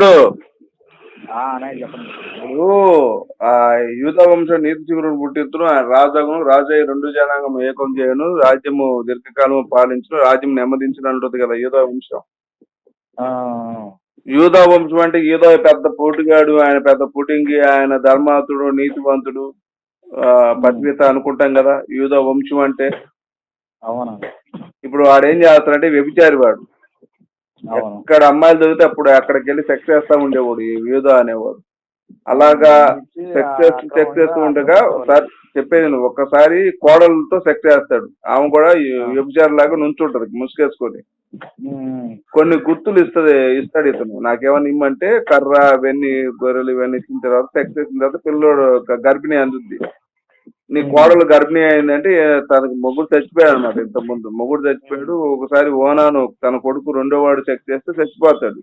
తమ్ముడు ఇప్పుడు ఆ యూత వంశ నీతి చిగురును పుట్టించును ఆయన రాజాగును రాజయ్య రెండు జనాంగం ఏకం చేయను రాజ్యము దీర్ఘకాలము పాలించును రాజ్యం నెమ్మదించును అంటుంది కదా యూద వంశం. యూదా వంశం అంటే యూదా పెద్ద పోటుగాడు ఆయన పెద్ద పుటింగి ఆయన ధర్మాతుడు నీతివంతుడు పద్మిత అనుకుంటాం కదా యూదా వంశం అంటే. అవునా? ఇప్పుడు వాడు ఏం చేస్తాడంటే వ్యభిచారి వాడు. ఎక్కడ అమ్మాయిలు దొరికితే అప్పుడు అక్కడికి వెళ్ళి సెక్స్ చేస్తా ఉండేవాడు ఈ యూదా అనేవాడు. అలాగా సెక్స్ చేస్తూ సెక్స్ చేస్తూ ఉండగా ఒకసారి చెప్పేది నువ్వు ఒక్కసారి కోడలతో సెక్స్ చేస్తాడు. ఆమె కూడా వ్యభిచారి లాగా నుంచుంటది ముసుగేసుకొని. ఉమ్, కొన్ని గుర్తులు ఇస్తది ఇస్తాడు ఇతను. నాకేమన్నా ఇమ్మంటే కర్ర అవన్నీ గొర్రెలు ఇవన్నీ ఇచ్చిన తర్వాత సెక్స్ చేసిన తర్వాత పిల్లోడు గర్భిణి అందుద్ది. నీ కోడలు గర్భిణి అయిందంటే తనకి మొగుడు చచ్చిపోయాడు అనమాట ఇంత ముందు మొగుడు చచ్చిపోయాడు ఒకసారి ఓనాను తన కొడుకు రెండో వాడు సెక్స్ చేస్తే చచ్చిపోతాడు.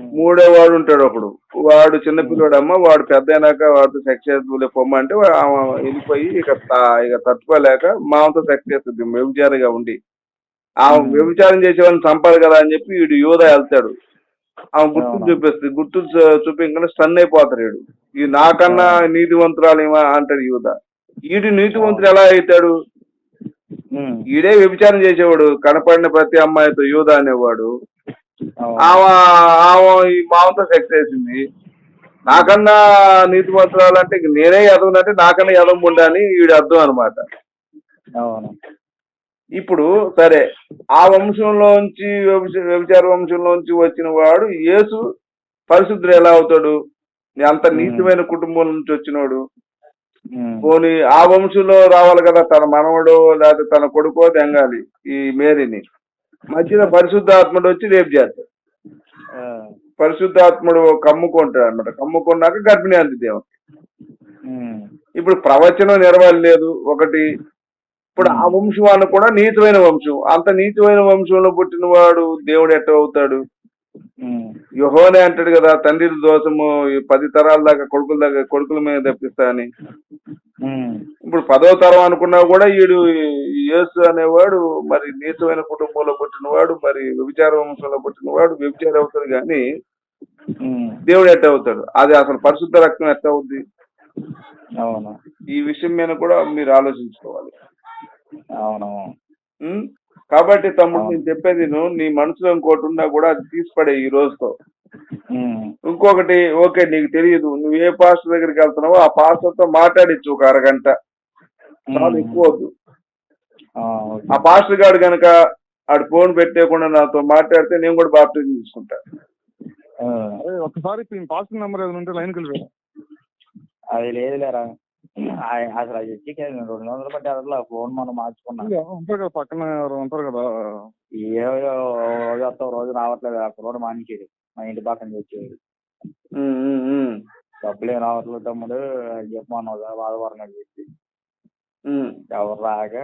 మూడో వాడు ఉంటాడు ఒకడు వాడు చిన్న పిల్లోడమ్మ వాడు పెద్ద అయినాక వాడితో సెక్స్ చేస్తూ పొమ్మంటే ఆమె వెళ్ళిపోయి ఇక ఇక తట్టుకోలేక మామతో సెక్స్ చేస్తుంది వ్యభిచారిగా ఉండి. ఆమె. వ్యభిచారం చేసే వాళ్ళని చంపాలి కదా అని చెప్పి వీడు యోధ వెళ్తాడు. ఆమె గుర్తులు. చూపిస్తుంది గుర్తులు చూ- చూపించకుండా స్టన్ అయిపోతాడు వీడు. ఈ నాకన్నా నీతివంతురాలు ఏమా అంటాడు యువత ఈడు నీతివంతుడు ఎలా అవుతాడు? ఈడే వ్యభిచారం చేసేవాడు కనపడిన ప్రతి అమ్మాయితో యూద అనేవాడు. ఆమె ఆమె మామతో సెక్స్ చేసింది. నాకన్నా నీతివంతురాలు అంటే ఇంక నేనే ఎదవనంటే నాకన్నా ఎదవ ఉండాలని వీడు అర్థం అనమాట ఇప్పుడు సరే ఆ వంశంలోంచి వ్యభిచ- వ్యభిచార వంశంలోంచి వచ్చిన వాడు యేసు పరిశుద్ధుడు ఎలా అవుతాడు? అంత నీచమైన కుటుంబం నుంచి వచ్చినవాడు ఉమ్, పోనీ ఆ వంశంలో రావాలి కదా తన మనవడు లేకపోతే తన కొడుకో తెంగాలి ఈ మేరీని. మధ్యలో పరిశుద్ధాత్ముడు వచ్చి రేపు చేస్తాడు. పరిశుద్ధాత్ముడు కమ్ముకుంటాడు అనమాట కమ్ముకున్నాక గర్భిణి అంది దేవుడు ఉమ్, ఇప్పుడు ప్రవచనం నెరవేరలేదు ఒకటి. ఇప్పుడు ఆ వంశం కూడా నీచమైన వంశం. అంత నీచమైన వంశంలో పుట్టిన వాడు దేవుడు ఎట్ట అవుతాడు? యుహోనే అంటాడు కదా తండ్రి దోషము ఈ పది తరాల దాకా కొడుకుల దాకా కొడుకుల మీద తెప్పిస్తా అని. ఇప్పుడు పదో తరం అనుకున్నా కూడా వీడు యేసు అనేవాడు మరి నీచమైన కుటుంబంలో పుట్టినవాడు మరి వ్యభిచార వంశంలో పుట్టినవాడు వ్యభిచార అవుతాడు కానీ దేవుడు ఎట్ట అవుతాడు? అది అసలు పరిశుద్ధ రక్తం ఎట్ట అవుద్ది? అవును. ఈ విషయం మీద కూడా మీరు ఆలోచించుకోవాలి. అవును. ఉం? కాబట్టి తమ్ముడు నేను చెప్పేది నువ్వు నీ మనసులో ఇంకోటి ఉన్నా కూడా అది తీసిపడే ఈ రోజుతో. ఇంకొకటి ఓకే నీకు తెలియదు. నువ్వు ఏ పాస్టర్ దగ్గరికి వెళ్తున్నావో ఆ పాస్టర్తో మాట్లాడించు ఒక అరగంట. చాలా ఎక్కువ వద్దు. ఆ, పాస్టర్ గారు గనక ఆడు ఫోన్ పెట్టేయకుండా నాతో మాట్లాడితే నేను కూడా బాప్టిజం తీసుకుంటా. ఒకసారి పాస్టింగ్ నెంబర్ ఏదైనా ఉంటే లైన్కి వెళ్ళిపోయా. అది లేదులేరా. అసలు అది వచ్చి రెండు వందలు బట్టి అసలు ఆ ఫోన్ మనం మార్చుకున్నాం. ఉంటారు కదా పక్కన ఎవరు ఉంటారు కదా. ఏ రోజు వస్తావు రోజు రావట్లేదు. ఆ కుర్రోడు మానించేది మా ఇంటి పక్కన తెచ్చేది. డబ్బులు ఏం రావట్లేదు తమ్ముడు అని చెప్పి మొన్న ఒకసారి బాధపడినాడు చెప్పి. ఎవరు రాక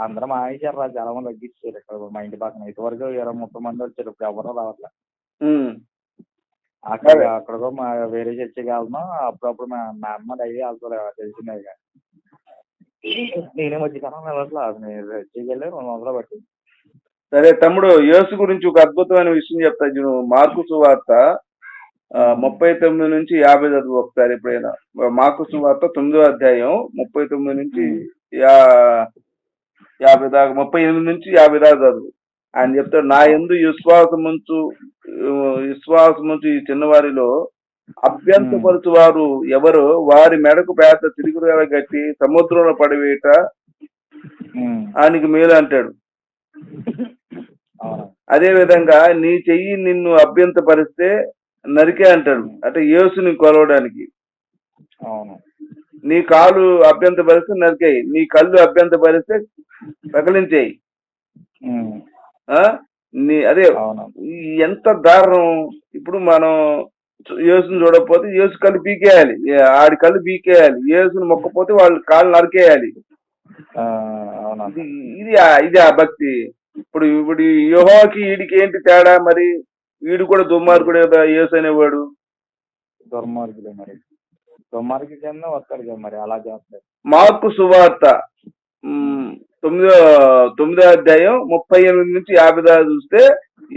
అందరం మానేశారు రా చాలా మంది తగ్గించారు ఇక్కడ మా ఇంటి పక్కన. ఇటువరకు ఇరవై ముప్పై మంది వచ్చారు ఇప్పుడు ఎవరు రావట్లేదు. అక్కడ. అక్కడికో మా వేరే చర్చికి వెళ్తున్నాం అప్పుడప్పుడు మా మా అమ్మ డైలీ వెళ్తుంది తెలిసిందే. నేనే మధ్య కాలంలో వెళ్ళట్లేదు చర్చికి వెళ్ళి రెండు వందలు పట్టి సరే తమ్ముడు యేసు గురించి ఒక అద్భుతమైన విషయం చెప్తా చూడు. మార్కు సువార్త ముప్పై తొమ్మిది నుంచి యాభై చదువు ఒకసారి ఎప్పుడైనా. మార్కు సువార్త తొమ్మిదో అధ్యాయం ముప్పై తొమ్మిది నుంచి యా యాభై దాకా ముప్పై ఎనిమిది నుంచి యాభై దాకా చదువు. ఆయన చెప్తాడు నా ఎందు విశ్వాసముంచు విశ్వాసముంచు ఈ చిన్నవారిలో అభ్యంతపరచు వారు ఎవరో వారి మెడకు పేద తిరుగుదల కట్టి సముద్రంలో పడివేట. ఆయనకి మేలు అంటాడు అదే విధంగా నీ చెయ్యి నిన్ను అభ్యంతపరిస్తే నరికే అంటాడు అంటే యేసుని కొలవడానికి అవును నీ కాలు అభ్యంతపరిస్తే నరికేయి నీ కళ్ళు అభ్యంతపరిస్తే? నీ అదే ఎంత దారుణం. ఇప్పుడు మనం యేసుని చూడకపోతే యేసు కళ్ళు పీకేయాలి. ఆడి కళ్ళు పీకేయాలి. యేసుని మొక్కపోతే వాళ్ళ కాళ్ళు నరికేయాలి. ఆ, అవును ఇది ఇది ఆ- భక్తి. ఇప్పుడు ఇప్పుడు యోహోకి వీడికి ఏంటి తేడా మరి? వీడు కూడా దుర్మార్గుడే కదా యేసు అనేవాడు. దుర్మార్గులే మరి. దుర్మార్గు కింద వస్తాడు కదా మరి అలా చేస్తాడు. మార్కు సువార్త. తొమ్మిదో తొమ్మిదో అధ్యాయం ముప్పై ఎనిమిది నుంచి యాభై దాకా చూస్తే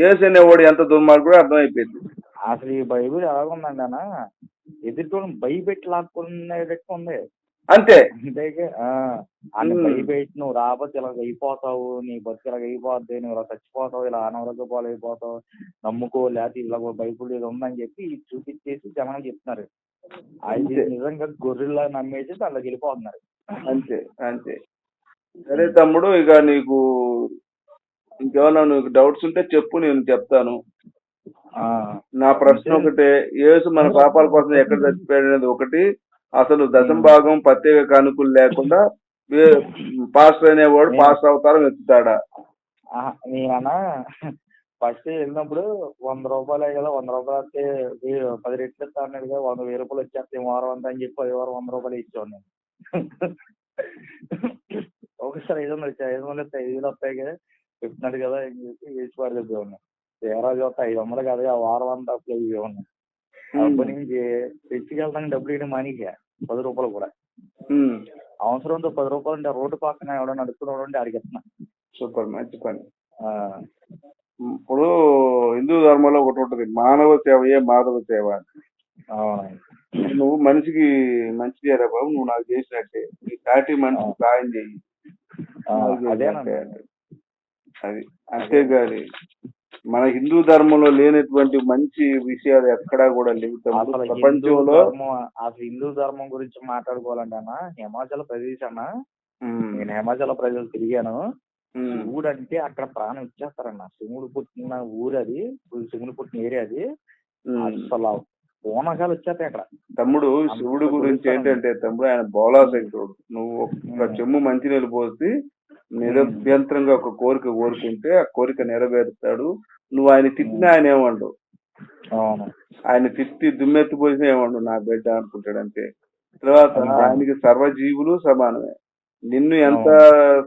యేసు అనేవాడు ఎంత దుర్మార్గుడో అర్థమైపోయింది. అసలు ఈ బైబిల్ ఎలాగుందండి అన్న ఎదుటి భయపెట్టి లాక్కునేటట్టు ఉంది. అంతే. అంటే అన్ని. భయపెట్టి నువ్వు రాకపోతే ఇలాగ అయిపోతావు నీ బతుకు ఇలాగ అయిపోద్ది నువ్వు ఇలా చచ్చిపోతావు ఇలా అనారోగ్య పాలు అయిపోతావు నమ్ముకో లేకపోతే ఇలా బైబిల్ ఇది ఉందని చెప్పి చూపించేసి జనాలు చెప్తున్నారు. అది. నిజంగా గొర్రెల్లా నమ్మేసి అలా వెళ్ళిపోతున్నారు. అంతే అంతే. సరే తమ్ముడు ఇక నీకు ఇంకేమన్నా నీకు డౌట్స్ ఉంటే చెప్పు నేను చెప్తాను. ఆ, నా ప్రశ్న ఒకటే యేసు మన పాపాల కోసం ఎక్కడ చచ్చిపోయాడు అనేది ఒకటి. అసలు దశం భాగం ప్రత్యేక కానుకలు లేకుండా పాస్టర్ అనేవాడు పాస్టర్ అవతారం ఎత్తుతాడా? నేనన్నా ఫస్ట్ వెళ్ళినప్పుడు వంద రూపాయలే కదా వంద రూపాయలు వస్తే పది రెట్లు ఇస్తా అన్నాడు కదా వంద వెయ్యి రూపాయలు వచ్చేస్తే వారం అంతా అని చెప్పి పది వారం వంద రూపాయలు ఇచ్చాను నేను. ఒకసారి ఐదు వందలు ఐదు వందలు ఇస్తే ఐదు వేలు వస్తాయి కదా. చెప్తున్నాడు కదా అని చెప్పి వేసి పడేద్దాం తీరా చూస్తే ఐదు వందలు కదా ఆ వారం అంతా అప్లై ఇవ్వండి అప్పటి నుంచి తెచ్చుకెళ్తాను డబ్బులు ఇవ్వడం మానికే పది రూపాయలు కూడా. అవసరంతో పది రూపాయలు అంటే రోడ్డు పక్కన ఎవడో నడుపుతున్నాడు అంటే అడిగి ఇస్తున్నా. సూపర్ మంచి పని. ఇప్పుడు హిందూ ధర్మంలో ఒకటి ఉంటుంది మానవ సేవయే మాధవ సేవ నువ్వు మనిషికి మంచి చేయరా బాబు? నువ్వు నాకు చేసినట్టే. నీ సాటి మనిషికి సాయం నాకు అదేనండి. అది అంతేగాని మన హిందూ ధర్మంలో లేనటువంటి మంచి విషయాలు ఎక్కడా కూడా లేవు ప్రపంచంలో ధర్మం అసలు హిందూ ధర్మం గురించి మాట్లాడుకోవాలంటే అన్న హిమాచల్ ప్రదేశ్ అన్న నేను హిమాచల్ ప్రదేశ్ తిరిగాను. అంటే అక్కడ ప్రాణం ఇచ్చేస్తారన్న. శివుడు పుట్టిన ఊరు అది శివుడు పుట్టిన ఏరియా అది. అసలు పూనకాలు వచ్చేస్తాయి అక్కడ. తమ్ముడు శివుడు గురించి ఏంటంటే తమ్ముడు ఆయన బోలాశంకరుడు నువ్వు ఒక చెమ్ము మంచినీళ్ళు పోసి నిరభ్యంతరంగా ఒక కోరిక కోరుకుంటే ఆ కోరిక నెరవేరుస్తాడు నువ్వు ఆయన తిట్టినా ఆయన ఏమండు ఆయన తిట్టి దుమ్మెత్తి పోసినా ఏమండు నా బిడ్డ అనుకుంటాడు అంతే. తర్వాత. ఆయనకి సర్వజీవులు సమానమే. నిన్ను ఎంత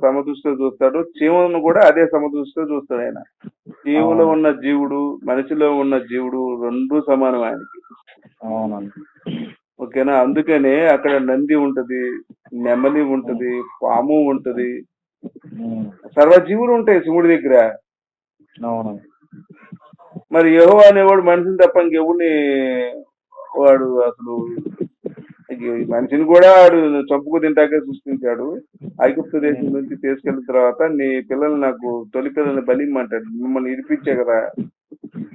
సమదృష్టితో చూస్తాడో చీమను కూడా అదే సమదృష్టితో చూస్తాడు ఆయన. అవును. ఉన్న జీవుడు మనిషిలో ఉన్న జీవుడు రెండు సమానం ఆయనకి. ఓకేనా? అందుకనే అక్కడ నంది ఉంటది నెమలి ఉంటది పాము ఉంటది సర్వజీవులు ఉంటాయి శివుడి దగ్గర. అవును. మరి యహో అనేవాడు మనిషిని తప్ప ఇంకెవుడిని వాడు అసలు మనిషిని కూడా వాడు చంపుకు తింటాకే సృష్టించాడు. ఐగుప్తు దేశం నుంచి తీసుకెళ్ళిన తర్వాత నీ పిల్లల్ని నాకు తొలి పిల్లల్ని బలిమ్మంటాడు మిమ్మల్ని ఇడిపించే కదా.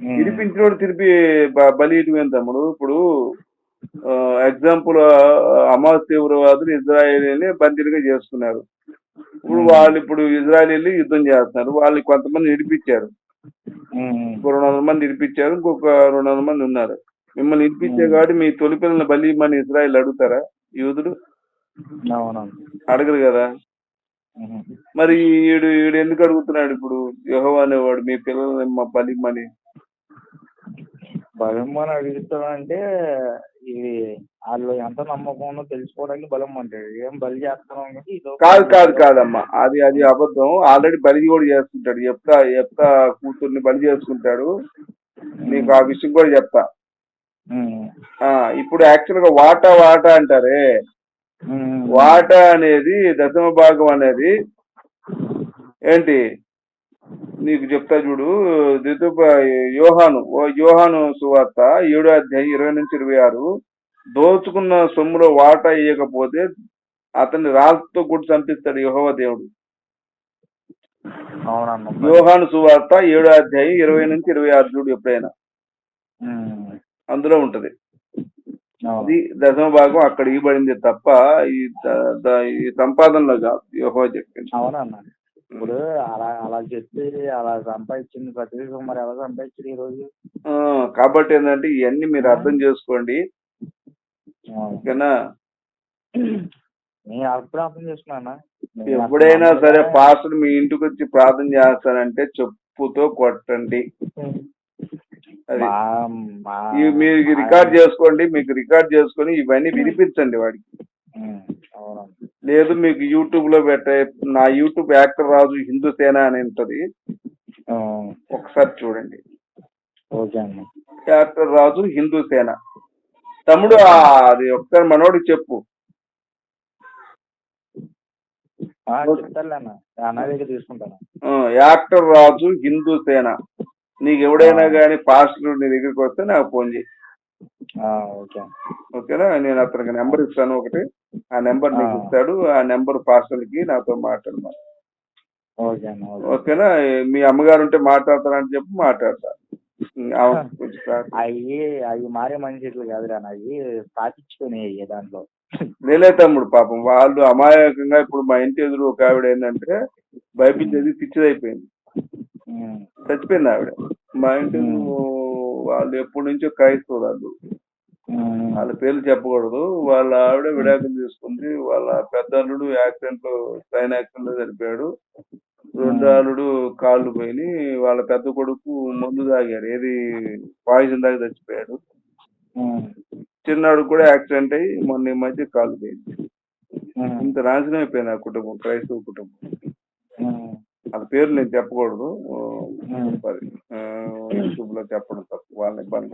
ఉమ్, ఇడిపించినోడు తిరిపి బలి ఇటువేం తమ్ముడు. ఇప్పుడు ఎగ్జాంపుల్ అమాస్ తీవ్రవాదులు ఇజ్రాయేలీని బందీలుగా చేసుకున్నారు ఇప్పుడు వాళ్ళు ఇప్పుడు ఇజ్రాయేలీ యుద్ధం చేస్తున్నారు. వాళ్ళు కొంతమంది ఇడిపించారు రెండు వందల మంది ఇడిపించారు ఇంకొక రెండు వందల మంది ఉన్నారు. మిమ్మల్ని ఇడిపించే కాబట్టి మీ తొలి పిల్లల్ని బలి ఇమ్మని ఇజ్రాయెల్ అడుగుతారా? యూదుడు అడగరు కదా. మరి ఈడు ఈడు ఎందుకు అడుగుతున్నాడు ఇప్పుడు? యహో అనేవాడు మీ పిల్లల్ని మా బలి ఇమ్మని బలం అని అడుగుతాడంటే ఇది వాళ్ళు ఎంత నమ్మకం ఉందో తెలుసుకోవడానికి బలం అంటాడు. ఏం బలి ఇదో కాదు కాదు కాదమ్మా. అది అది అబద్ధం. ఆల్రెడీ బలి కూడా చేసుకుంటాడు చెప్తా చెప్తా కూతుర్ని బలి చేసుకుంటాడు? నీకు ఆ విషయం కూడా చెప్తా. ఇప్పుడు యాక్చువల్గా వాటా వాటా అంటారే. వాటా అనేది దశమ భాగం అనేది ఏంటి? నీకు చెప్తా చూడు ద్వితీయ యోహాను యోహాను సువార్త ఏడో అధ్యాయం ఇరవై నుంచి ఇరవై ఆరు. దోచుకున్న సొమ్ములో వాటా ఇవ్వకపోతే అతన్ని రాళ్ళతో కూడా చంపిస్తాడు యెహోవా దేవుడు. యోహాను సువార్త ఏడో అధ్యాయం ఇరవై నుంచి ఇరవై ఆరు చూడు ఎప్పుడైనా. అందులో ఉంటది. అవును. అది దశమ భాగం అక్కడ ఇవ్వబడింది తప్ప ఈ సంపాదనలో కాదు. యెహోవా చెప్పింది. అవునన్న ఇప్పుడు అలా అలా చెప్పి అలా సంపాదించింది ప్రతిదీ మరి ఎలా సంపాదించింది ఈ రోజు? కాబట్టి ఏంటంటే ఇవన్నీ మీరు అర్థం చేసుకోండి. ఓకేనా? నేను అప్పుడు అర్థం చేసుకున్నా ఎప్పుడైనా సరే పాస్టర్ మీ ఇంటికి వచ్చి ప్రార్థన చేస్తానంటే చెప్పుతో కొట్టండి. అది. మీరు రికార్డ్ చేసుకోండి మీకు రికార్డ్ చేసుకొని ఇవన్నీ వినిపించండి వాడికి. లేదు మీకు యూట్యూబ్లో పెట్టే నా యూట్యూబ్ యాక్టర్ రాజు హిందూ సేన అని ఉంటది. ఒకసారి చూడండి. Okay actor Raju Hindu Sena. తమ్ముడు అది ఒకసారి మనోడికి చెప్పు. యాక్టర్ రాజు హిందూ సేన. నీకు ఎవడైనా కానీ పాస్టర్ నీ దగ్గరికి వస్తే నాకు ఫోన్ చేయి. ఓకే. ఓకేనా? నేను అతనికి నెంబర్ ఇస్తాను ఒకటి. ఆ నెంబర్ నీకు. ఇస్తాడు. ఆ నెంబర్ పాస్టర్కి నాతో మాట్లాడమా ఓకే ఓకేనా? మీ అమ్మగారు ఉంటే మాట్లాడతారని చెప్పి మాట్లాడతా. ఆమె కొంచెం కాదు. అవి అవి మారే మనుషులు కాదురా అవి స్థాపించుకుని దాంట్లో. లేలే తమ్ముడు పాపం వాళ్ళు అమాయకంగా ఇప్పుడు మా ఇంటి ఎదురు ఒక ఆవిడ ఏంటంటే చదివి పిచ్చిదైపోయింది. చచ్చిపోయింది ఆవిడ. మా ఇంటి వాళ్ళు ఎప్పటి నుంచో క్రైస్తవులు వాళ్ళు పేర్లు చెప్పకూడదు. వాళ్ళ ఆవిడ విడాకులు తీసుకుంది. వాళ్ళ పెద్ద అల్లుడు యాక్సిడెంట్లో ట్రైన్ యాక్సిడెంట్లో చనిపోయాడు. రెండో అల్లుడు కాళ్ళు పోయి వాళ్ళ పెద్ద కొడుకు మందు తాగాడు. ఏది పాయిజన్ తాగి చచ్చిపోయాడు. చిన్నాడు కూడా యాక్సిడెంట్ అయ్యి మొన్న ఈ మధ్య కాళ్ళు పోయింది. ఇంత నాశనం అయిపోయింది ఆ కుటుంబం క్రైస్తవ కుటుంబం. వాళ్ళ పేరు నేను చెప్పకూడదు. యూట్యూబ్లో చెప్పడం తప్పు వాళ్ళని ఇబ్బంది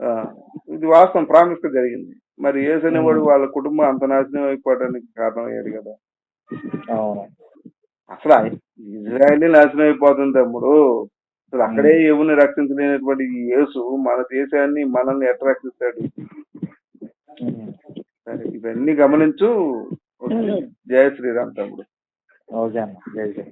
ఆ, ఇది వాస్తవం ప్రామిస్గా జరిగింది. మరి ఏసనేవాడు వాళ్ళ కుటుంబం అంత నాశనం అయిపోవడానికి కారణం అయ్యాడు కదా. అసలు ఇజ్రాయలీ నాశనం అయిపోతుంది తమ్ముడు. అసలు అక్కడే ఎవరిని రక్షించలేనటువంటి యేసు మన దేశాన్ని మనల్ని ఎట్లా రక్షిస్తాడు? సరే ఇవన్నీ గమనించు. జయ శ్రీరామ్ తమ్ముడు. ఓకే అన్న. జై జై.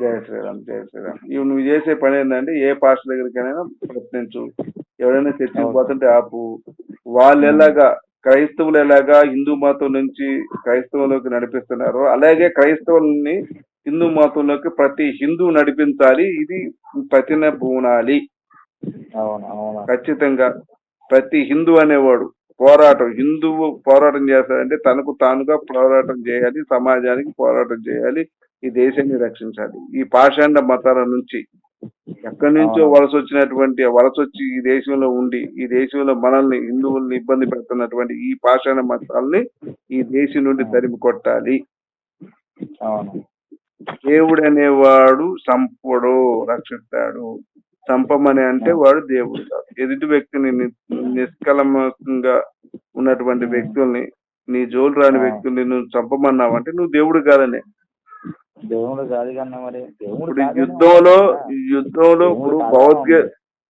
జయ శ్రీరామ్ జయ శ్రీరామ్. ఇవి నువ్వు చేసే పని ఏంటంటే ఏ పాస్టర్ దగ్గరికైనా ప్రశ్నించు ఎవరైనా చర్చికి పోతుంటే ఆపు. వాళ్ళు ఎలాగా క్రైస్తవులు ఎలాగా హిందూ మతం నుంచి క్రైస్తవంలోకి నడిపిస్తున్నారో అలాగే క్రైస్తవుల్ని హిందూ మతంలోకి ప్రతి హిందూ నడిపించాలి. ఇది ప్రతిన అవును. ఖచ్చితంగా ప్రతి హిందూ అనేవాడు పోరాటం. హిందువు పోరాటం చేస్తాడంటే తనకు తానుగా పోరాటం చేయాలి సమాజానికి పోరాటం చేయాలి ఈ దేశాన్ని రక్షించాలి. ఈ పాషాండ మతాల నుంచి ఎక్కడి నుంచో వలస వచ్చినటువంటి వలస వచ్చి ఈ దేశంలో ఉండి ఈ దేశంలో మనల్ని హిందువుల్ని ఇబ్బంది పెడుతున్నటువంటి ఈ పాషాణ మతాల్ని ఈ దేశం నుండి తరిమి కొట్టాలి. దేవుడు అనేవాడు సంపుడు రక్షిస్తాడు. చంపమని అంటే వాడు దేవుడు కాదు. ఎదుటి వ్యక్తిని నిష్కలమంగా ఉన్నటువంటి వ్యక్తుల్ని నీ జోలు రాని వ్యక్తుల్ని నువ్వు చంపమన్నావు అంటే నువ్వు దేవుడు కాదనే. దేవుడు కాదు కన్నా మరి. ఇప్పుడు యుద్ధంలో యుద్ధంలో ఇప్పుడు భగవద్గీ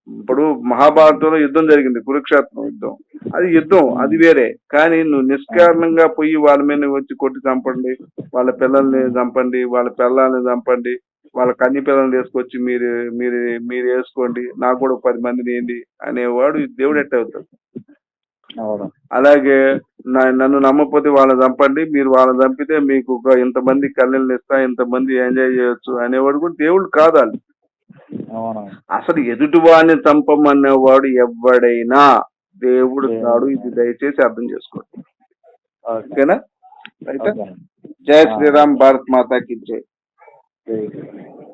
ఇప్పుడు మహాభారతంలో యుద్ధం జరిగింది కురుక్షేత్రం యుద్ధం. అది యుద్ధం అది వేరే. కానీ నువ్వు నిష్కారణంగా పోయి వాళ్ళ మీద వచ్చి కొట్టి చంపండి వాళ్ళ పిల్లల్ని చంపండి వాళ్ళ పిల్లల్ని చంపండి వాళ్ళ కన్ని పిల్లల్ని తీసుకొచ్చి మీరు మీరు మీరు వేసుకోండి నాకు కూడా పది మందిని ఏంటి అనేవాడు దేవుడు ఎట్ట అవుతాడు? అలాగే నన్ను నమ్మకపోతే వాళ్ళని చంపండి మీరు వాళ్ళని చంపితే మీకు ఇంతమంది కళ్ళని ఇస్తా ఇంతమంది ఎంజాయ్ చేయొచ్చు అనేవాడు కూడా దేవుడు కాదాలి అసలు ఎదుటివాడిని చంపమనేవాడు ఎవడైనా దేవుడు కాడు ఇది దయచేసి అర్థం చేసుకోండి. ఓకే. ఓకేనా? అయితే ఓకే. జై శ్రీరామ్ భారత్ మాతాకి జై. Very good.